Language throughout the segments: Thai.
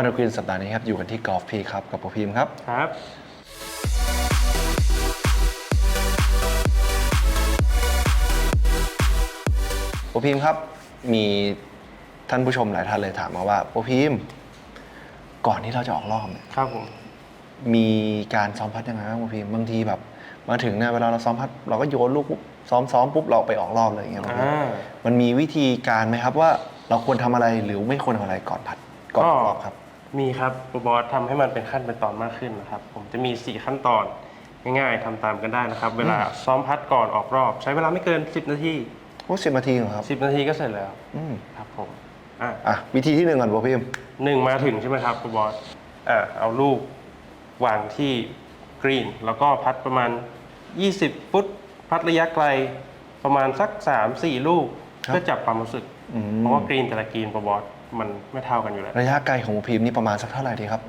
On the Green สัปดาห์นี้ครับ อยู่กันที่กอล์ฟพีครับ กับโปรพิมครับ ครับ โปรพิมครับ มีท่านผู้ชมหลายท่านเลยถามมาว่า โปรพิมก่อนที่เราจะออกรอบเนี่ยครับผม มีการซ้อมพัดยังไงบ้างโปรพิมบางทีแบบ มาถึงเนี่ยเวลาเราซ้อมพัด เราก็โยนลูกปุ๊บซ้อมซ้อมปุ๊บเราไปออกรอบเลยอย่างเงี้ยโปรพิมอ่า มันมีวิธีการไหมครับว่าเราควรทำอะไรหรือไม่ควรทำอะไรก่อนพัดก่อนออกรอบครับ มีครับบอสทำให้มันเป็นขั้นเป็นตอนมากขึ้นนะครับ ผมจะมี 4 ขั้นตอนง่ายๆทำตามกันได้นะครับ เวลาซ้อมพัดก่อนออกรอบ ใช้เวลาไม่เกิน 10 นาที โอ้สิบนาทีเหรอครับ 10 นาทีก็เสร็จแล้วอืมครับผมอะ อะ วิธีที่หนึ่งก่อนโปรพิมหนึ่งมาถึงใช่ไหมครับบอสอะเอาลูกวางที่กรีน แล้วก็พัดประมาณ 20 ฟุต พัดระยะไกลประมาณสัก 3-4 ลูก ครับเพื่อจับความรู้สึก อืม เพราะว่ากรีนแต่ละกรีนบอส มันไม่เท่ากันอยู่แล้วระยะไกลของโปรพิมนี่ประมาณสักเท่าไหร่ดีครับ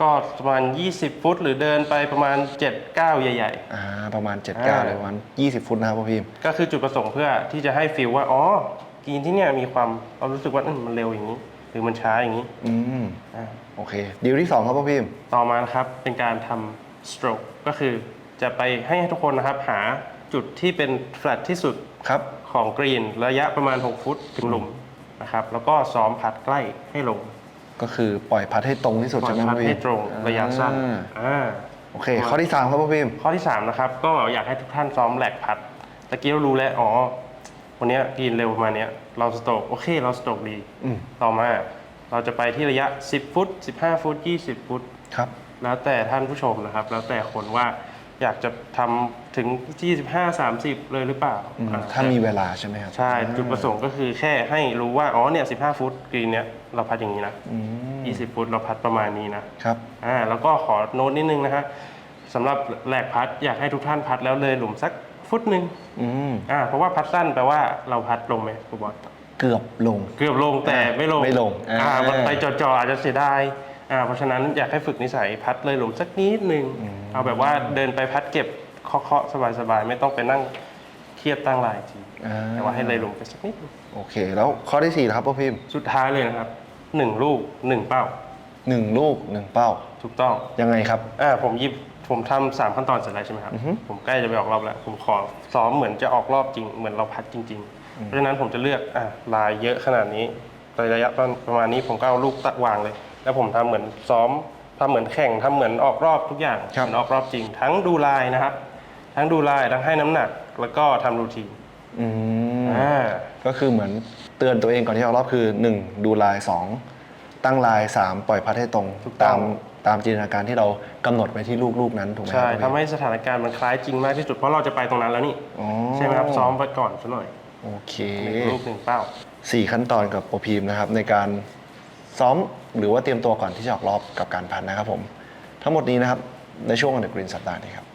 ก็ประมาณ 20 ฟุต หรือเดินไปประมาณ 7 9 ใหญ่ อ่าประมาณ7จ็ดอ่าเก้าเลยประมาณ20 ฟุตนะครับโปรพิมๆก็คือจุดประสงค์เพื่อที่จะให้ฟีลว่า อ๋อกรีนที่เนี่ยมีความเรารู้สึกว่าอืมมันเร็วอย่างนี้ หรือมันช้าอย่างนี้อืมอ่าโอเคดีลที่สองครับโปรพิมต่อมานะครับเป็นการทำ stroke ก็คือจะไปให้ทุกคนนะครับหาจุดที่เป็น flat ที่สุดครับ ของกรีนระยะประมาณ 6 ฟุตถึงหลุม นะครับ แล้วก็ซ้อมพัดใกล้ให้ลงก็คือปล่อยพัดให้ตรงที่สุดก่อใช่นไหมพัดโปรพิมให้ตรงระยะสั้นอ่าอ่า โอเค ข้อที่สามครับโปรพิมข้อที่ 3 นะครับ ก็อยากให้ทุกท่านซ้อมแหลกพัดตะกี้เรารู้แล้ว อ๋อ วันเนี้ยกรีนเร็วประมาณเนี้ยเราสโตรกโอเค เราสโตรกดี อืม ต่อมา เราจะไปที่ระยะ 10 ฟุต 15 ฟุต 20 ฟุต ครับ แล้วแต่ท่านผู้ชมนะครับ แล้วแต่คนว่า อยากจะทำถึง 25 30 เลยหรือเปล่าอืมอ่ถ้ามีเวลาใช่ไหมครับใช่จุดประสงค์ก็คือแค่ให้รู้ว่า อ๋อเนี่ย15 ฟุตกรีนเนี้ยเราพัดอย่างนี้นะ อืม20 ฟุตเราพัดประมาณนี้นะ ครับอ่าแล้วก็ขอโน้ตนิดนึงนะฮะสำหรับแหลกพัดอยากให้ทุกท่านพัดแล้วเลยหลุมสักฟุตหนึ่งอืมอ่าเพราะว่าพัดสั้นแปลว่าเราพัดลงไหมครูบอลเกือบลง เกือบลงแต่ไม่ลงไม่ลงอ่า อ่ามันไปจ่อๆอาจจะเสียดาย อ่าเพราะฉะนั้นอยากให้ฝึกนิสัยพัดเลยหลุมสักนิดนึง เอาแบบว่าเดินไปพัดเก็บเคาะๆสบายๆ ไม่ต้องไปนั่งเครียดตั้งหลายทีอ่า แต่ว่าให้เลยหลุมไปสักนิดนึงโอเค แล้วข้อที่สี่นะครับโปรพิมสุดท้ายเลยนะครับหนึ่งลูกหนึ่งเป้าหนึ่งลูกหนึ่งเป้า ถูกต้อง ยังไงครับ อ่าผมหยิบผมทำสามขั้นตอนเสร็จแล้วใช่ไหมครับ อือฮึผมใกล้จะไปออกรอบแล้ว ผมขอซ้อมเหมือนจะออกรอบจริง เหมือนเราพัดจริง ๆ เพราะฉะนั้นผมจะเลือกอะลายเยอะขนาดนี้ระยะประมาณนี้ผมก็เอาลูกตะวางเลย แล้วผมทำเหมือนซ้อมทำเหมือนแข่งทำเหมือนออกรอบทุกอย่างครับเหมือนออกรอบจริง ทั้งดูลายนะครับ ทั้งดูลายทั้งให้น้ำหนักแล้วก็ทำรูทีนอืมอ่าก็คือเหมือนเตือนตัวเองก่อนที่ออกรอบคือ 1 ดูลาย 2 ตั้งลาย 3 ปล่อยพัดให้ตรงถูกต้ตาองมตามจินตนาการที่เรากำหนดไว้ที่ลูกลูกนั้นถูกไหมใช่ครับทำให้สถานการณ์มันคล้ายจริงมากที่สุดเพราะเราจะไปตรงนั้นแล้วนี่อ๋อใช่ไหมครับซ้อมไปก่อนซะหน่อยโอเคหนึ่งลูกหนึ่งเป้าสี่ขั้นตอนกับโปรพีมนะครับในการ ซ้อมหรือว่าเตรียมตัวก่อนที่จะออกรอบกับการพันนะครับผม ทั้งหมดนี้นะครับในช่วงอันเดอร์กรีนสัปดาห์นี้ครับ